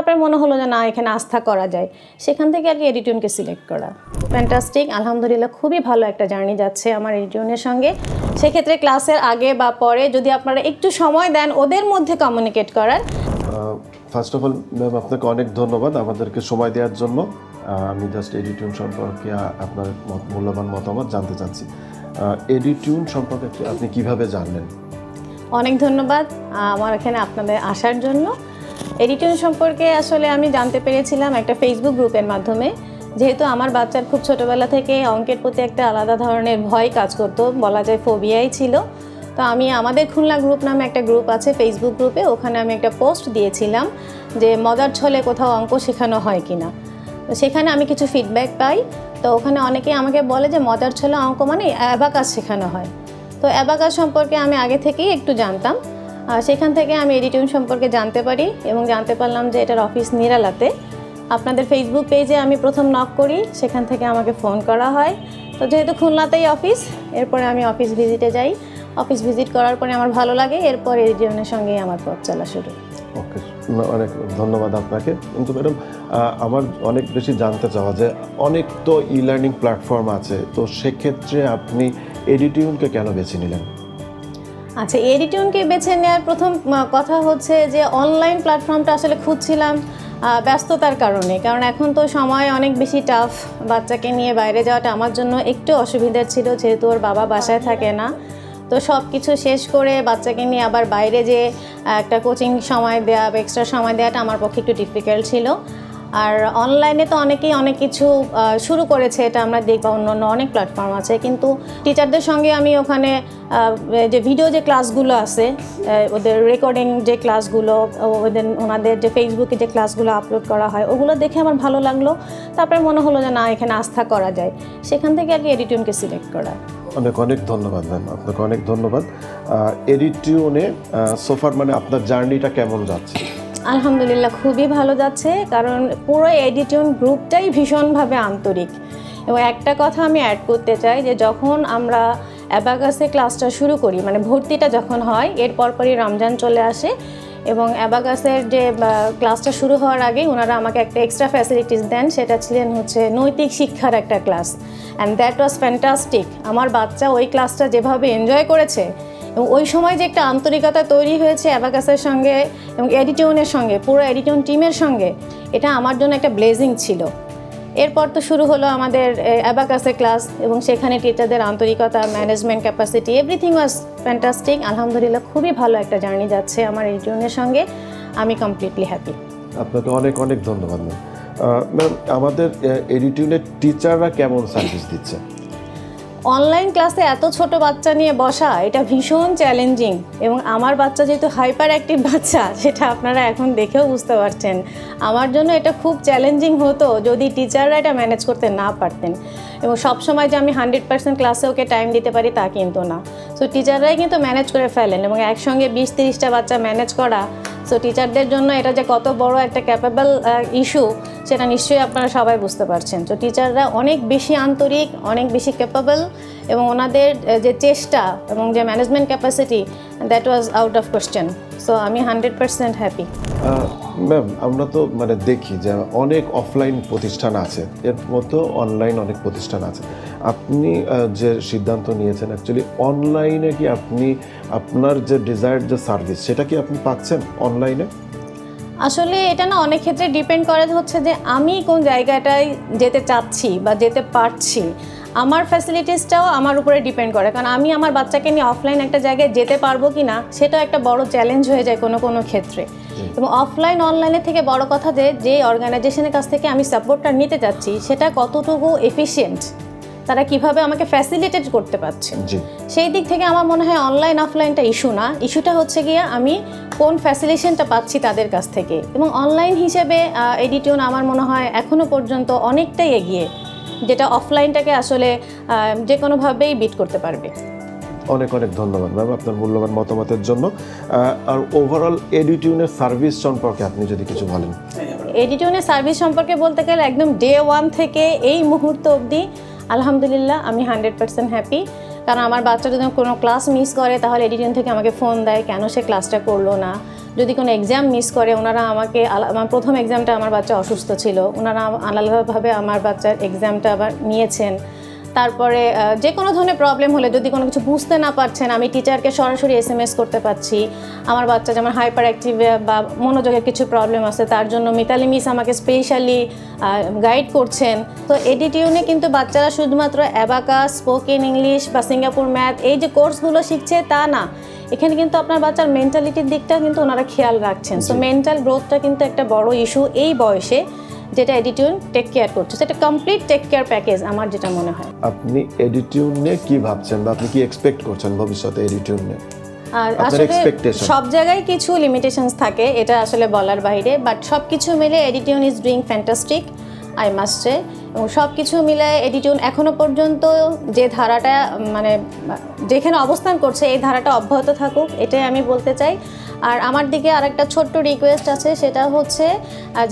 তারপরে মনে হলো যে না এখানে আস্থা করা যায়। সেখান থেকে আর কি এডিটিউনকে সিলেক্ট করা। ফ্যান্টাস্টিক আলহামদুলিল্লাহ খুবই ভালো একটা জার্নি যাচ্ছে আমার এডিটিউনের সঙ্গে। সেক্ষেত্রে ক্লাসের আগে বা পরে যদি আপনারা একটু সময় দেন ওদের মধ্যে কমিউনিকেট করার। ফার্স্ট অফ অল ম্যাম আপনাকে অনেক ধন্যবাদ আমাদেরকে সময় দেওয়ার জন্য। আমি জাস্ট এডিটিউন সম্পর্কে আপনার মূল্যবান মতামত জানতে চাচ্ছি। এডিটিউন সম্পর্কে আপনি- কীভাবে জানলেন? অনেক ধন্যবাদ আমার এখানে আপনাদের আসার জন্য। এডিটিং সম্পর্কে আসলে আমি জানতে পেরেছিলাম একটা ফেসবুক গ্রুপের মাধ্যমে। যেহেতু আমার বাচ্চার খুব ছোটোবেলা থেকে অঙ্কের প্রতি একটা আলাদা ধরনের ভয় কাজ করতো, বলা যায় ফোবিয়াই ছিল। তো আমি আমাদের খুলনা গ্রুপ নামে একটা গ্রুপ আছে ফেসবুক গ্রুপে ওখানে আমি একটা পোস্ট দিয়েছিলাম যে মজার ছলে কোথাও অঙ্ক শেখানো হয় কিনা। তো সেখানে আমি কিছু ফিডব্যাক পাই। তো ওখানে অনেকেই আমাকে বলে যে মজার ছলে অঙ্ক মানে অ্যাবাকাস শেখানো হয়। তো অ্যাবাকাস সম্পর্কে আমি আগে থেকেই একটু জানতাম। সেখান থেকে আমি এডিটিং সম্পর্কে জানতে পারি এবং জানতে পারলাম যে এটার অফিস নিরালাতে। আপনাদের ফেসবুক পেজে আমি প্রথম নক করি, সেখান থেকে আমাকে ফোন করা হয়। তো যেহেতু খুলনাতেই অফিস এরপরে আমি অফিস ভিজিটে যাই। অফিস ভিজিট করার পরে আমার ভালো লাগে, এরপর এডিটিউনের সঙ্গেই আমার পথ চলা শুরু। ওকে অনেক ধন্যবাদ আপনাকে। কিন্তু ম্যাডাম আমার অনেক বেশি জানতে চাওয়া যে অনেক তো ই লার্নিং প্ল্যাটফর্ম আছে, তো সেক্ষেত্রে আপনি এডিটিউনকে কেন বেছে নিলেন? আচ্ছা এডিটিউনকে বেছে নেওয়ার প্রথম কথা হচ্ছে যে অনলাইন প্ল্যাটফর্মটা আসলে খুঁজছিলাম ব্যস্ততার কারণে। কারণ এখন তো সময় অনেক বেশি টাফ বাচ্চাকে নিয়ে বাইরে যাওয়াটা আমার জন্য একটু অসুবিধার ছিল, যেহেতু ওর বাবা বাসায় থাকে না। তো সব কিছু শেষ করে বাচ্চাকে নিয়ে আবার বাইরে যে একটা কোচিং সময় দেওয়া বা এক্সট্রা সময় দেওয়াটা আমার পক্ষে একটু ডিফিকাল্ট ছিল। আর অনলাইনে তো অনেকেই অনেক কিছু শুরু করেছে, এটা আমরা দেখব, অন্য অন্য অনেক প্ল্যাটফর্ম আছে, কিন্তু টিচারদের সঙ্গে আমি ওখানে যে ভিডিও যে ক্লাসগুলো আছে ওদের রেকর্ডিং যে ক্লাসগুলো ওদের, ওনাদের যে ফেসবুকে যে ক্লাসগুলো আপলোড করা হয়, ওগুলো দেখে আমার ভালো লাগল। তারপরে মনে হলো যে না, এখানে আস্থা করা যায়। সেখান থেকে আর কি এডিটিউনকে সিলেক্ট করা। অনেক অনেক ধন্যবাদ ম্যাম আপনাকে অনেক ধন্যবাদ। এডিটিউনে সোফার মানে আপনার জার্নিটা কেমন যাচ্ছে? আলহামদুলিল্লাহ খুবই ভালো যাচ্ছে, কারণ পুরো এডিটিউন গ্রুপটাই ভীষণভাবে আন্তরিক। এবং একটা কথা আমি অ্যাড করতে চাই যে যখন আমরা অ্যাবাগাসে ক্লাসটা শুরু করি মানে ভর্তিটা যখন হয় এর পরপরই রমজান চলে আসে এবং অ্যাবাগাসের যে ক্লাসটা শুরু হওয়ার আগেই ওনারা আমাকে একটা এক্সট্রা ফ্যাসিলিটিস দেন, সেটা ছিলেন হচ্ছে নৈতিক শিক্ষার একটা class and that was fantastic আমার বাচ্চা ওই ক্লাসটা যেভাবে এনজয় করেছে এবং ওই সময় যে একটা আন্তরিকতা তৈরি হয়েছে অ্যাবাকাসের সঙ্গে এবং এডিটিউনের সঙ্গে, পুরো এডিটিউন টিমের সঙ্গে, এটা আমার জন্য একটা ব্লেজিং ছিল। এরপর তো শুরু হলো আমাদের অ্যাবাকাসের ক্লাস এবং সেখানে টিচারদের আন্তরিকতা management capacity everything was fantastic আলহামদুলিল্লাহ খুবই ভালো একটা জার্নি যাচ্ছে আমার এডিটিউনের সঙ্গে। আমি কমপ্লিটলি হ্যাপি আপনাকে অনেক অনেক ধন্যবাদ ম্যাম ম্যাম আমাদের এডিটিউনের টিচাররা কেমন সার্ভিস দিচ্ছে? অনলাইন ক্লাসে এত ছোট বাচ্চা নিয়ে বসা, এটা ভীষণ চ্যালেঞ্জিং এবং আমার বাচ্চা যেহেতু হাইপার অ্যাক্টিভ বাচ্চা, সেটা আপনারা এখন দেখেও বুঝতে পারছেন। আমার জন্য এটা খুব চ্যালেঞ্জিং হতো যদি টিচাররা এটা ম্যানেজ করতে না পারতেন। এবং সব সময় যে আমি হান্ড্রেড পার্সেন্ট ক্লাসে ওকে টাইম দিতে পারি তা কিন্তু না। সো টিচাররাই কিন্তু ম্যানেজ করে ফেলেন এবং একসঙ্গে বিশ তিরিশটা বাচ্চা ম্যানেজ করা। সো টিচারদের জন্য এটা যে কত বড় একটা ক্যাপেবল ইস্যু সেটা নিশ্চয়ই আপনারা সবাই বুঝতে পারছেন। তো টিচাররা অনেক বেশি আন্তরিক, অনেক বেশি ক্যাপেবল এবং ওনাদের যে চেষ্টা এবং যে management capacity that was out of question so আমি হান্ড্রেড পার্সেন্ট হ্যাপি ম্যাম আমরা তো মানে দেখি যে অনেক অফলাইন প্রতিষ্ঠান আছে। এর মতো অনলাইন অনেক প্রতিষ্ঠান আছে। আপনি যে সিদ্ধান্ত নিয়েছেন অ্যাকচুয়ালি অনলাইনে কি আপনি আপনার যে ডিজায়ার্ড যে সার্ভিস সেটা কি আপনি পাচ্ছেন অনলাইনে আসলে এটা না অনেক ক্ষেত্রে ডিপেন্ড করে হচ্ছে যে আমি কোন জায়গাটায় যেতে চাচ্ছি বা যেতে পারছি। আমার ফ্যাসিলিটিসটাও আমার উপরে ডিপেন্ড করে। কারণ আমি আমার বাচ্চাকে নিয়ে অফলাইন একটা জায়গায় যেতে পারব কি না সেটা একটা বড় চ্যালেঞ্জ হয়ে যায় কোনো কোনো ক্ষেত্রে। এবং অফলাইন অনলাইনের থেকে বড় কথা যে যে অর্গানাইজেশনের কাছ থেকে আমি সাপোর্টটা নিতে চাচ্ছি সেটা কতটুকু এফিশিয়েন্ট তারা কীভাবে আমাকে ফ্যাসিলিটেট করতে পারছে। জি। সেই দিক থেকে আমার মনে হয় অনলাইন অফলাইনটা ইস্যু না। ইস্যুটা হচ্ছে গিয়ে আমি কোন ফ্যাসিলিটেশনটা পাচ্ছি তাদের কাছ থেকে। এবং অনলাইন হিসেবে এডিটিউন আমার মনে হয় এখনও পর্যন্ত অনেকটাই এগিয়ে যেটা অফলাইনটাকে আসলে যে কোনোভাবেই বিট করতে পারবে। অনেক অনেক ধন্যবাদ ম্যাম আপনার মূল্যবান মতামতের জন্য। আর ওভারঅল এডিটিউনের সার্ভিস সম্পর্কে আপনি যদি কিছু বলেন। এডিটিউনের সার্ভিস সম্পর্কে বলতে গেলে একদম ডে ওয়ান থেকে এই মুহূর্ত অবধি আলহামদুলিল্লাহ, আমি হান্ড্রেড পার্সেন্ট হ্যাপি কারণ আমার বাচ্চা যদি কোনো ক্লাস মিস করে, তাহলে এডিটিং থেকে আমাকে ফোন দেয়, কেন সে ক্লাসটা করল না? যদি কোনো এক্সাম মিস করে, ওনারা আমাকে আমার প্রথম এক্সামটা আমার বাচ্চা অসুস্থ ছিল। ওনারা আলাদাভাবে আমার বাচ্চার এক্সামটা আবার নিয়েছেন। তারপরে যে কোনো ধরনের প্রবলেম হলে যদি কোনো কিছু বুঝতে না পারছেন আমি টিচারকে সরাসরি এস এম এস করতে পারছি। আমার বাচ্চা যেমন হাইপার অ্যাক্টিভ বা মনোযোগের কিছু প্রবলেম আছে তার জন্য মিতালি মিস আমাকে স্পেশালি গাইড করছেন। তো এডিটিউনে কিন্তু বাচ্চারা শুধুমাত্র অ্যাবাকাস স্পোকেন ইংলিশ বা সিঙ্গাপুর ম্যাথ এই যে কোর্সগুলো শিখছে তা না। এখানে কিন্তু আপনার বাচ্চার মেন্টালিটির দিকটা কিন্তু ওনারা খেয়াল রাখছেন। সো মেন্টাল গ্রোথটা কিন্তু একটা বড় ইস্যু এই বয়সে। যেটা এডিটিউন টেক কেয়ার করছে সেটা কমপ্লিট টেক কেয়ার প্যাকেজ আমার যেটা মনে হয়। আপনি এডিটিউন নিয়ে কি ভাবছেন বা আপনি কি এক্সপেক্ট করছেন ভবিষ্যতে এডিটিউন নিয়ে? আর আসলে সব জায়গায় কিছু লিমিটেশনস থাকে এটা আসলে বলার বাইরে বাট সব কিছু মিলে এডিটিউন is doing fantastic I must say এবং সব কিছু মিলে এডিটিউন এখনও পর্যন্ত যে ধারাটা মানে যেখানে অবস্থান করছে এই ধারাটা অব্যাহত থাকুক এটাই আমি বলতে চাই। আর আমার দিকে আরেকটা ছোট্ট রিকোয়েস্ট আছে, সেটা হচ্ছে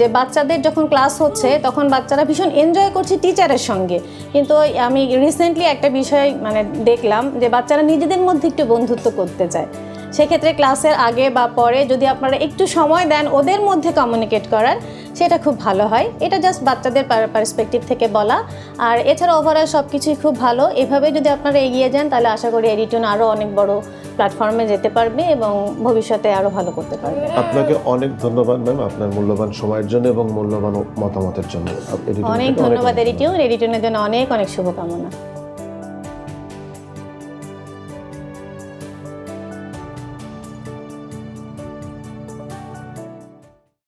যে বাচ্চাদের যখন ক্লাস হচ্ছে, তখন বাচ্চারা ভীষণ এনজয় করছে টিচারের সঙ্গে। কিন্তু আমি রিসেন্টলি একটা বিষয় মানে দেখলাম যে বাচ্চারা নিজেদের মধ্যে একটু বন্ধুত্ব করতে চায়। সেক্ষেত্রে ক্লাসের আগে বা পরে যদি আপনারা একটু সময় দেন, ওদের মধ্যে কমিউনিকেট করার সেটা খুব ভালো হয়। এটা জাস্ট বাচ্চাদের পার্সপেক্টিভ থেকে বলা। আর এছাড়া ওভারঅল সব কিছুই খুব ভালো। এভাবে যদি আপনারা এগিয়ে যান তাহলে আশা করি এডিটন আরও অনেক বড় প্ল্যাটফর্মে যেতে পারবে এবং ভবিষ্যতে আরও ভালো করতে পারবে। আপনাকে অনেক ধন্যবাদ ম্যাম আপনার মূল্যবান সময়ের জন্য এবং মূল্যবান মতামতের জন্য। অনেক ধন্যবাদ এডিটিউন এডিটনের জন্য অনেক অনেক শুভকামনা।